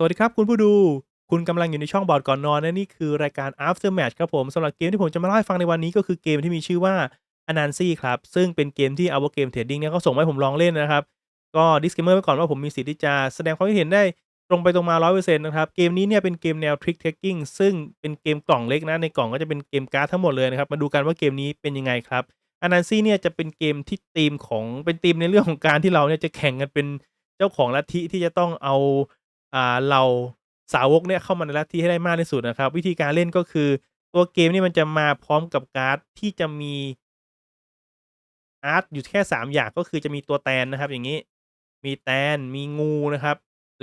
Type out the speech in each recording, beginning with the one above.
สวัสดีครับคุณผู้ดู คุณกำลังอยู่ในช่องบอร์ดก่อนนอนและนี่คือรายการ After Match ครับผมสำหรับเกมที่ผมจะมาเล่าให้ฟังในวันนี้ก็คือเกมที่มีชื่อว่า Anansi ครับ ซึ่งเป็นเกมที่ Our Game Trading เนี่ยเขาส่งมาให้ผมลองเล่นนะครับ ก็ disclaimer ไว้ก่อนว่าผมมีสิทธิ์ที่จะแสดงความคิดเห็นได้ตรงไปตรงมา 100%นะครับ เกมนี้เนี่ยเป็นเกมแนว Trick Taking ซึ่งเป็นเกมกล่องเล็กนะ ในกล่องก็จะเป็นเกมการ์ดทั้งหมดเลยนะครับ มาดูกันว่าเกมนี้เป็นยังไงครับ Anansi เนี่ยจะเป็นเกมที่ธีมของเป็นธีมในเรื่องของการที่เราเนี่ยจะแข่งกันเป็นเจ้าของลัทธิที่จะต้องเอา อ่าเราสาวกเนี่ยเข้ามาในลัทธิให้ได้มากที่สุดนะครับ วิธีการเล่นก็คือ ตัวเกมนี่มันจะมาพร้อมกับการ์ดที่จะมีอาร์ตอยู่แค่3อย่างก็คือจะมีตัวแตนนะครับ อย่างนี้ มีแตนมีงูนะครับ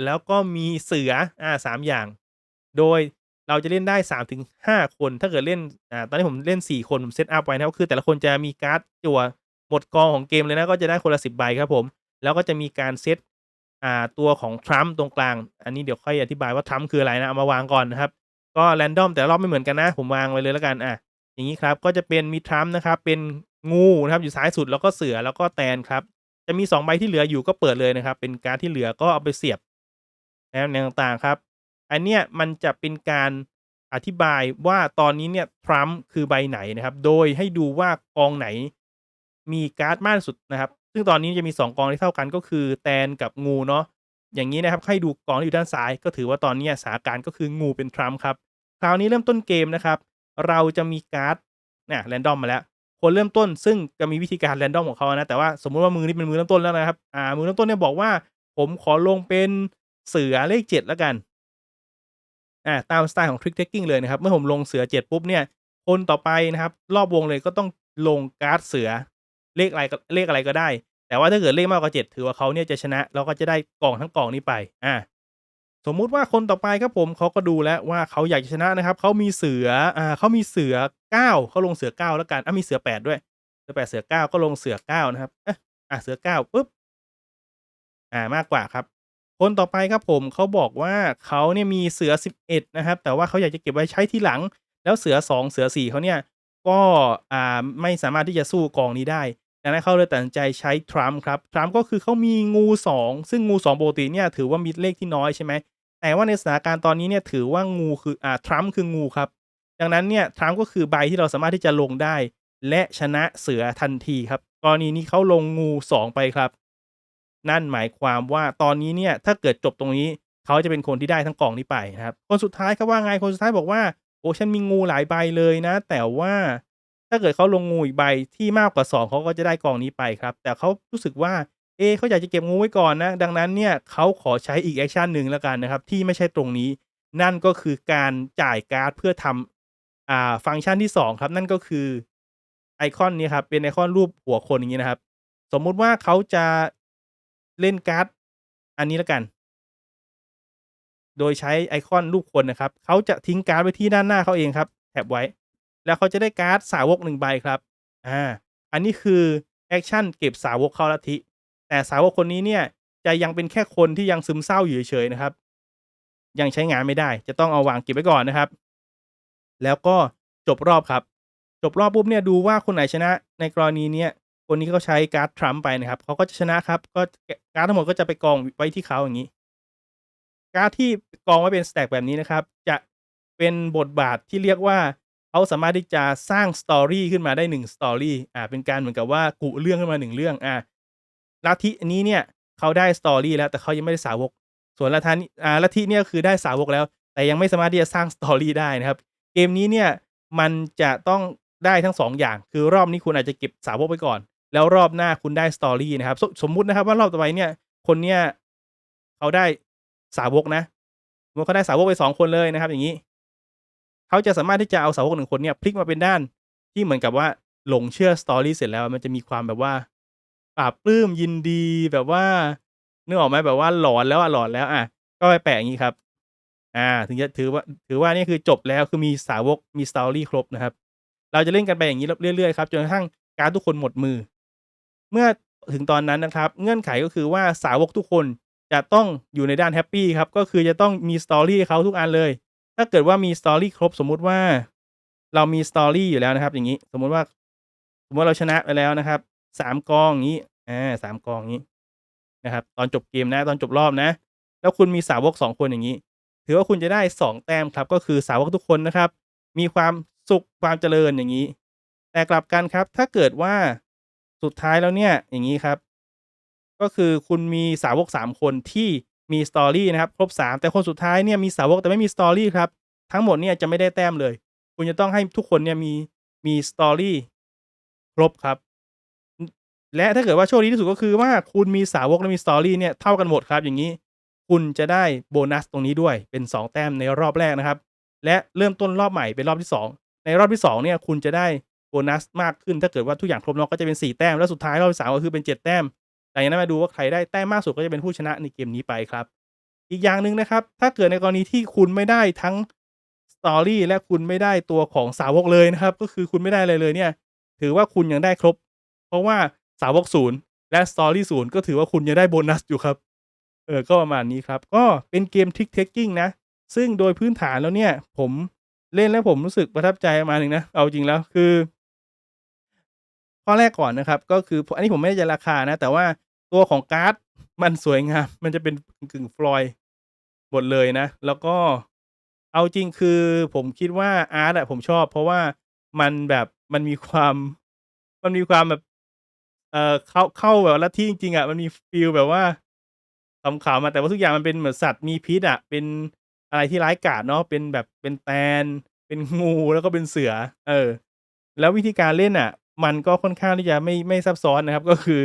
แล้วก็มีเสืออ่าสามอย่าง โดยเราจะเล่นได้3ามถึงห้าคน ถ้าเกิดเล่นอ่าตอนนี้ผมเล่น4คนผมเซตอัพไว้นะก็คือแต่ละคนจะมีการ์ดจั่วหมดกองของเกมเลยนะก็จะได้คนละ10ใบครับผม แล้วก็จะมีการเซต อ่าตัวของทรัมป์ตรงกลาง อันนี้เดี๋ยวค่อยอธิบายว่าทรัมป์คืออะไรนะ เอามาวางก่อนนะครับ ก็แรนดอมแต่รอบไม่เหมือนกันนะ ผมวางไว้เลยแล้วกันอะอย่างนี้ครับก็จะเป็นมีทรัมป์นะครับเป็นงูนะครับอยู่ซ้ายสุดแล้วก็เสือแล้วก็แตนครับ จะมี 2 ใบที่เหลืออยู่ก็เปิดเลยนะครับ เป็นการที่เหลือก็เอาไปเสียบนะในต่างๆครับ อันเนี้ยมันจะเป็นการอธิบายว่าตอนนี้เนี่ยทรัมป์คือใบไหนนะครับ โดยให้ดูว่ากองไหน มีการ์ดมากสุดนะครับ ซึ่งตอนนี้จะมี 2 กองที่เท่ากันก็คือแตนกับงูเนาะอย่างนี้นะครับให้ดูกองที่อยู่ด้านซ้าย ก็ถือว่าตอนนี้สถานการณ์ก็คืองูเป็นทรัมป์ครับคราวนี้เริ่มต้นเกมนะครับ เราจะมีการ์ดเนี่ยแรนดอมมาแล้วคนเริ่มต้นซึ่งจะมีวิธีการแรนดอมของเขานะ แต่ว่าสมมุติว่ามือนี้เป็นมือเริ่มต้นแล้วนะครับอ่ามือเริ่มต้นเนี่ยบอกว่า ผมขอลงเป็นเสือเลขเจ็ดแล้วกันอ่าตามสไตล์ของ Trick Taking เลยนะครับ เมื่อผมลงเสือเจ็ดปุ๊บเนี่ยคนต่อไปนะครับ รอบวงเลยก็ต้องลงการ์ดเสือ เลขอะไรเลขอะไรก็ได้ แต่ว่าถ้าเกิดเลขมากกว่าเจ็ดถือว่าเขาเนี่ยจะชนะเราก็จะได้กล่องทั้งกล่องนี้ไป อ่า สมมุติว่าคนต่อไปครับผมเขาก็ดูแล้วว่าเขาอยากชนะนะครับเขามีเสืออ่าเขามีเสือเก้าเขาลงเสือเก้าแล้วกันอะมีเสือแปดด้วยเสือแปดเสือเก้าก็ลงเสือเก้านะครับเอะอะเสือเก้าปุ๊บอ่ามากกว่าครับคนต่อไปครับผมเขาบอกว่าเขาเนี่ยมีเสือสิบเอ็ดนะครับ แต่ว่าเขาอยากจะเก็บไว้ใช้ทีหลัง แล้วเสือสองเสือสี่เขาเนี่ยก็อ่าไม่สามารถที่จะสู้กองนี้ได้ ดังนั้นเขาเลยตัดสินใจใช้ทรัมป์ครับ ทรัมป์ก็คือเขามีงูสองซึ่งงูสองปกติเนี่ยถือว่ามีเลขที่น้อยใช่ไหม แต่ว่าในสถานการณ์ตอนนี้เนี่ยถือว่างูคืออ่าทรัมป์คืองูครับ ดังนั้นเนี่ยทรัมป์ก็คือใบที่เราสามารถที่จะลงได้ และชนะเสือทันทีครับ กรณีนี้เขาลงงูสองไปครับ นั่นหมายความว่าตอนนี้เนี่ยถ้าเกิดจบตรงนี้เขาจะเป็นคนที่ได้ทั้งกล่องนี้ไปนะครับ คนสุดท้ายครับว่าไง คนสุดท้ายบอกว่า โอ้ฉันมีงูหลายใบเลยนะ แต่ว่าาเกิดเขาลงงูอีกใบที่มากกว่า 2 เขาก็จะได้กองนี้ไปครับ แต่เขารู้สึกว่า เอเขาอยากจะเก็บงูไว้ก่อนนะ ดังนั้นเนี่ยเขาขอใช้อีกแอคชั่นหนึ่งแล้วกันนะครับ ที่ไม่ใช่ตรงนี้ นั่นก็คือการจ่ายการ์ดเพื่อทำอ่าฟังก์ชันที่ 2 ครับ นั่นก็คือไอคอนนี้ครับ เป็นไอคอนรูปหัวคนอย่างนี้นะครับ สมมุติว่าเขาจะเล่นการ์ดอันนี้แล้วกัน โดยใช้ไอคอนรูปคนนะครับ เขาจะทิ้งการ์ดไว้ที่ด้านหน้าเขาเองครับ แท็บไว้ แล้วเขาจะได้การ์ดสาวกหนึ่งใบครับ อ่า อันนี้คือแอคชั่นเก็บสาวกเข้าลัทธิแต่สาวกคนนี้เนี่ยจะยังเป็นแค่คนที่ยังซึมเศร้าอยู่เฉยๆนะครับ ยังใช้งานไม่ได้ จะต้องเอาวางเก็บไว้ก่อนนะครับ แล้วก็จบรอบครับ จบรอบปุ๊บเนี่ยดูว่าคนไหนชนะในกรณีเนี้ยคนนี้เขาใช้การ์ดทรัมป์ไปนะครับเขาก็จะชนะครับ ก็การ์ดทั้งหมดก็จะไปกองไว้ที่เขาอย่างนี้ การ์ดที่กองไว้เป็นสแต็กแบบนี้นะครับ จะเป็นบทบาทที่เรียกว่า เขาสามารถที่จะสร้างสตอรี่ขึ้นมาได้หนึ่งสตอรี่อ่าเป็นการเหมือนกับว่ากุเรื่องขึ้นมาหนึ่งเรื่องอ่าลัทธินี้เนี่ยเขาได้สตอรี่แล้วแต่เขายังไม่ได้สาวก ส่วนลัทธิอ่าลัทธิเนี่ยคือได้สาวกแล้ว แต่ยังไม่สามารถที่จะสร้างสตอรี่ได้นะครับ เกมนี้เนี่ยมันจะต้องได้ทั้ง 2 อย่าง คือรอบนี้คุณอาจจะเก็บสาวกไปก่อน แล้วรอบหน้าคุณได้สตอรี่นะครับสสมมุตินะครับว่ารอบต่อไปเนี่ยคนเนี่ยเขาได้สาวกนะสมมติเขาได้สาวกไปสองคนเลยนะครับ อย่างนี้ เขาจะสามารถที่จะเอาสาวกหนึ่งคนเนี่ยพลิกมาเป็นด้านที่เหมือนกับว่าหลงเชื่อสตอรี่เสร็จแล้วมันจะมีความแบบว่าปราบปลื้มยินดีแบบว่านึกออกไหมแบบว่าหลอนแล้วอะหลอนแล้วอะก็ไปแปะอย่างนี้ครับ อ่า ถึงจะถือว่าถือว่านี่คือจบแล้วคือมีสาวกมีสตอรี่ครบนะครับ เราจะเล่นกันไปอย่างนี้เรื่อยๆครับจนกระทั่งการทุกคนหมดมือ เมื่อถึงตอนนั้นนะครับ เงื่อนไขก็คือว่าสาวกทุกคนจะต้องอยู่ในด้านแฮปปี้ครับ ก็คือจะต้องมีสตอรี่เขาทุกอันเลย ถ้าเกิดว่ามีสตอรี่ครบสมมุติว่าเรามีสตอรี่อยู่แล้วนะครับ อย่างนี้ สมมุติว่า สมมติว่าเราชนะไปแล้วนะครับสามกองอย่างนี้อ่าสามกองอย่างนี้นะครับ ตอนจบเกมนะ ตอนจบรอบนะ แล้วคุณมีสาวกสองคนอย่างนี้ ถือว่าคุณจะได้2แต้มครับ ก็คือสาวกทุกคนนะครับ มีความสุขความเจริญอย่างงี้ แต่กลับกันครับ ถ้าเกิดว่าสุดท้ายแล้วเนี่ย อย่างงี้ครับ ก็คือคุณมีสาวก3คนที่ มี story นะครับครบ 3 แต่คนสุดท้ายเนี่ยมีสาวกแต่ไม่มี story ครับทั้งหมดเนี่ยจะไม่ได้แต้มเลย คุณจะต้องให้ทุกคนเนี่ยมีมี story ครบครับ และถ้าเกิดว่าโชคดีที่สุดก็คือว่าคุณมีสาวกและมี story เนี่ยเท่ากันหมดครับ อย่างงี้คุณจะได้โบนัสตรงนี้ด้วยเป็น 2 แต้มในรอบแรกนะครับ และเริ่มต้นรอบใหม่เป็นรอบที่ 2 ในรอบที่2เนี่ยคุณจะได้โบนัสมากขึ้นถ้าเกิดว่าทุกอย่างครบเนาะก็จะเป็น 4 แต้ม แล้วสุดท้ายรอบที่3ก็คือเป็น 7 แต้ม หลังจากนั้นมาดูว่าใครได้แต้มมากสุดก็จะเป็นผู้ชนะในเกมนี้ไปครับ อีกอย่างหนึ่งนะครับ ถ้าเกิดในกรณีที่คุณไม่ได้ทั้ง story และคุณไม่ได้ตัวของสาวกเลยนะครับ ก็คือคุณไม่ได้อะไรเลยเนี่ย ถือว่าคุณยังได้ครบ เพราะว่าสาวก0และ story 0ก็ถือว่าคุณยังได้โบนัสอยู่ครับ เออ ก็ประมาณนี้ครับ ก็เป็นเกม Trick Taking นะ ซึ่งโดยพื้นฐานแล้วเนี่ย ผมเล่นแล้วผมรู้สึกประทับใจมาหนึ่งนะ เอาจริงแล้วคือข้อแรกก่อนนะครับ ก็คืออันนี้ผมไม่แน่ใจราคานะ แต่ว่า ตัวของการ์ดมันสวยงาม มันจะเป็นกึ่งฟลอยหมดเลยนะ แล้วก็เอาจริงคือผมคิดว่าอาร์ตอะผมชอบ เพราะว่ามันแบบมันมีความมันมีความแบบเออเข้าเข้าแบบลัทธิจริงๆอะมันมีฟีลแบบว่าขำๆอะแต่ว่าทุกอย่างมันเป็นเหมือนสัตว์มีพิษอะเป็นอะไรที่ร้ายกาจเนาะเป็นแบบเป็นแตน เป็นงูแล้วก็เป็นเสือ เออ แล้ววิธีการเล่นน่ะมันก็ค่อนข้างที่จะไม่ไม่ซับซ้อนนะครับ ก็คือ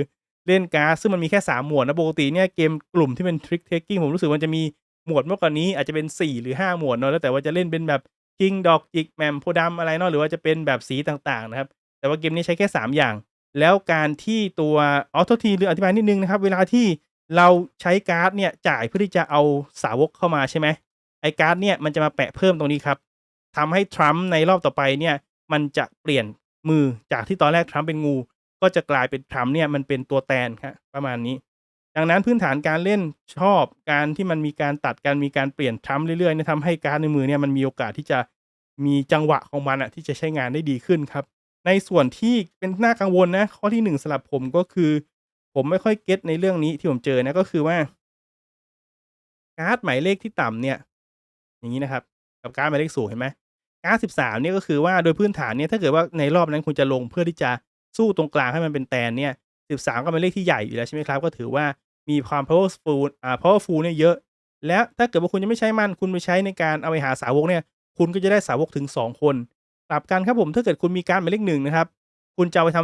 เล่นการ์ดซึ่งมันมีแค่ 3 หมวดนะปกติเนี่ยเกมกลุ่มที่เป็น Trick Taking ผมรู้สึกมันจะมีหมวดมากกว่านี้อาจจะเป็น 4 หรือ 5 หมวดเนาะแล้วแต่ว่าจะเล่นเป็นแบบคิงดอกจิกแหม่มโพธิ์ดำอะไรเนาะหรือว่าจะเป็นแบบสีต่างๆนะครับแต่ว่าเกมนี้ใช้แค่ 3 อย่าง แล้วการที่ตัวอ๋อโทษทีลืมอธิบายนิดนึงนะครับ เวลาที่เราใช้การ์ดเนี่ยจ่ายเพื่อที่จะเอาสาวกเข้ามาใช่ไหมไอการ์ดเนี่ยมันจะมาแปะเพิ่มตรงนี้ครับทำให้ทรัมป์ในรอบต่อไปเนี่ยมันจะเปลี่ยนมือจากที่ตอนแรกทรัมป์เป็นงู ก็จะกลายเป็นทรัมป์เนี่ยมันเป็นตัวแตนครับประมาณนี้ ดังนั้นพื้นฐานการเล่นชอบการที่มันมีการตัดกันมีการเปลี่ยนทรัมป์เรื่อยๆเนี่ยทำให้การในมือเนี่ยมันมีโอกาสที่จะมีจังหวะของมันอะที่จะใช้งานได้ดีขึ้นครับ ในส่วนที่เป็นน่ากังวลนะ ข้อที่1สำหรับผมก็คือ ผมไม่ค่อยเก็ตในเรื่องนี้ที่ผมเจอนะก็คือว่า การ์ดหมายเลขที่ต่ำเนี่ย อย่างงี้นะครับ กับการ์ดหมายเลขสูงเห็นไหมการ์ด13เนี่ยก็คือว่าโดยพื้นฐานเนี่ยถ้าเกิดว่าในรอบนั้นคุณจะลงเพื่อที่จะ สู้ตรงกลางให้มันเป็นแตนเนี่ย13 ก็เป็นเลขที่ใหญ่อยู่แล้วใช่ไหมครับ ก็ถือว่ามีความ powerful อ่า powerful เนี่ยเยอะ แล้วถ้าเกิดว่าคุณจะไม่ใช้มัน คุณไปใช้ในการเอาไปหาสาวกเนี่ย คุณก็จะได้สาวกถึง 2 คนกลับกันครับผม ถ้าเกิดคุณมีการหมายเลข1นะครับ คุณจะไปท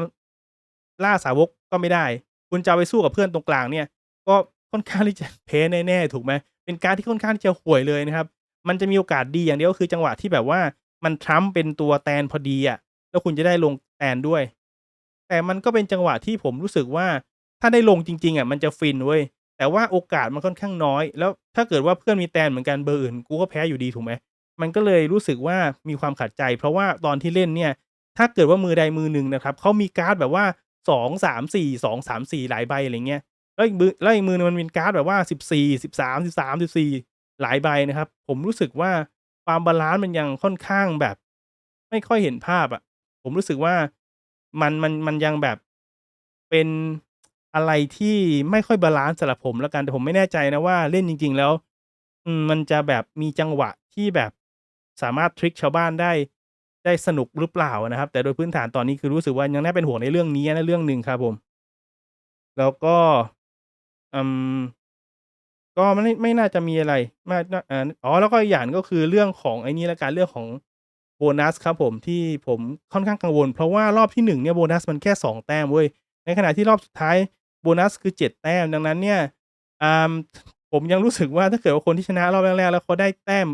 ำล่าสาวกก็ไม่ได้ คุณจะไปสู้กับเพื่อนตรงกลางเนี่ย ก็ค่อนข้างที่จะแพ้แน่ๆถูกไหมเป็นการที่ค่อนข้างที่จะห่วยเลยนะครับ มันจะมีโอกาสดีอย่างเดียวก็คือจังหวะที่แบบว่ามันทรัมป์เป็นตัวแตนพอดีอะแล้วคุณจะได้ลงแตนด้วย แต่มันก็เป็นจังหวะที่ผมรู้สึกว่าถ้าได้ลงจริง ๆอะมันจะฟินเว้ยแต่ว่าโอกาสมันค่อนข้างน้อย แล้วถ้าเกิดว่าเพื่อนมีแตนเหมือนกันเบอร์อื่นกูก็แพ้อยู่ดีถูกไหมมันก็เลยรู้สึกว่ามีความขัดใจ เพราะว่าตอนที่เล่นเนี่ย ถ้าเกิดว่ามือใดมือหนึ่งนะครับเขามีการ์ดแบบว่า2 3 4 2 3 4หลายใบอะไรเงี้ยแล้วอีกมือแล้วอีกมือมันเป็นการ์ดแบบว่า14 13 13 14หลายใบนะครับ ผมรู้สึกว่าความบาลันซ์มันยังค่อนข้างแบบ ไม่ค่อยเห็นภาพอะ ผมรู้สึกว่า มันมันมันยังแบบเป็นอะไรที่ไม่ค่อยบาลันซ์สำหรับผมแล้วกันแต่ผมไม่แน่ใจนะว่าเล่นจริง ๆ แล้ว อืมมันจะแบบมีจังหวะที่แบบสามารถทริกชาวบ้านได้ได้สนุกหรือเปล่านะครับ แต่โดยพื้นฐานตอนนี้คือรู้สึกว่ายังน่าเป็นห่วงในเรื่องนี้นะเรื่องหนึ่งครับผม แล้วก็อืมก็ไม่ไม่น่าจะมีอะไรมากอ๋อแล้วก็อีกอย่างก็คือเรื่องของไอ้นี่แล้วกันเรื่องของ โบนัสครับผมที่ผมค่อนข้างกังวล เพราะว่ารอบที่ 1 เนี่ยโบนัสมันแค่ 2 แต้มเว้ย ในขณะที่รอบสุดท้ายโบนัสคือ 7 แต้ม ดังนั้นเนี่ยผมยังรู้สึกว่าถ้าเกิดว่าคนที่ชนะรอบแรกๆแล้วเขาได้แต้ม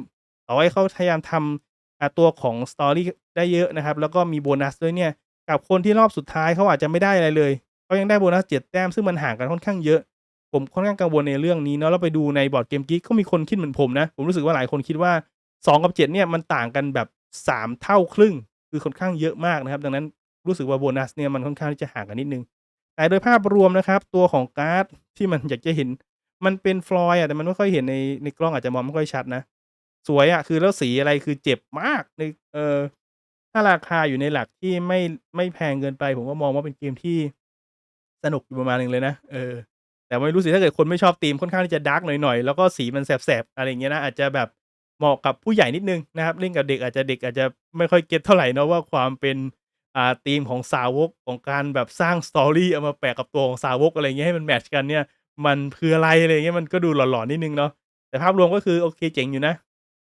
ต่อให้เขาพยายามทำอ่าตัวของ story ได้เยอะนะครับ แล้วก็มีโบนัสด้วยเนี่ย กับคนที่รอบสุดท้ายเขาอาจจะไม่ได้อะไรเลยเขายังได้โบนัส 7 แต้มซึ่งมันห่างกันค่อนข้างเยอะ ผมค่อนข้างกังวลในเรื่องนี้เนาะแล้วไปดูใน Board Game Geek ก็มีคนคิดเหมือนผมนะ ผมรู้สึกว่าหลายคนคิดว่า 2 กับ 7 เนี่ยมันต่างกันแบบ 3 เท่าครึ่ง คือค่อนข้างเยอะมากนะครับ ดังนั้นรู้สึกว่าโบนัสเนี่ยมันค่อนข้างที่จะห่างกันนิดนึง แต่โดยภาพรวมนะครับ ตัวของการ์ดที่มันอยากจะเห็น มันเป็นฟลอยด์อะแต่มันไม่ค่อยเห็นในในกล้องอาจจะมองไม่ค่อยชัดนะ สวยอะคือแล้วสีอะไรคือเจ็บมากในเอ่อถ้าราคาอยู่ในหลักที่ไม่ไม่แพงเกินไป ผมก็มองว่าเป็นเกมที่สนุกอยู่ประมาณหนึ่งเลยนะเออแต่ไม่รู้สิถ้าเกิดคนไม่ชอบธีมค่อนข้างที่จะดาร์กหน่อยๆ แล้วก็สีมันแสบๆ อะไรเงี้ยนะอาจจะแบบ เหมาะกับผู้ใหญ่นิดนึงนะครับเล่นกับเด็กอาจจะเด็กอาจจะไม่ค่อยเก็ตเท่าไหร่เนาะว่าความเป็นอ่าธีมของสาวกของการแบบสร้างสตอรี่เอามาแปะกับตัวของสาวกอะไรเงี้ยให้มันแมทช์กันเนี่ย มันคืออะไรอะไรเงี้ยมันก็ดูหลอนๆนิดนึงเนาะแต่ภาพรวมก็คือโอเคเจ๋งอยู่นะ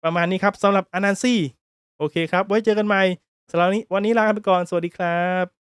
ประมาณนี้ครับสำหรับอนันซี่โอเคครับ ไว้เจอกันใหม่สำหรับวันนี้วันนี้ลาไปก่อนสวัสดีครับ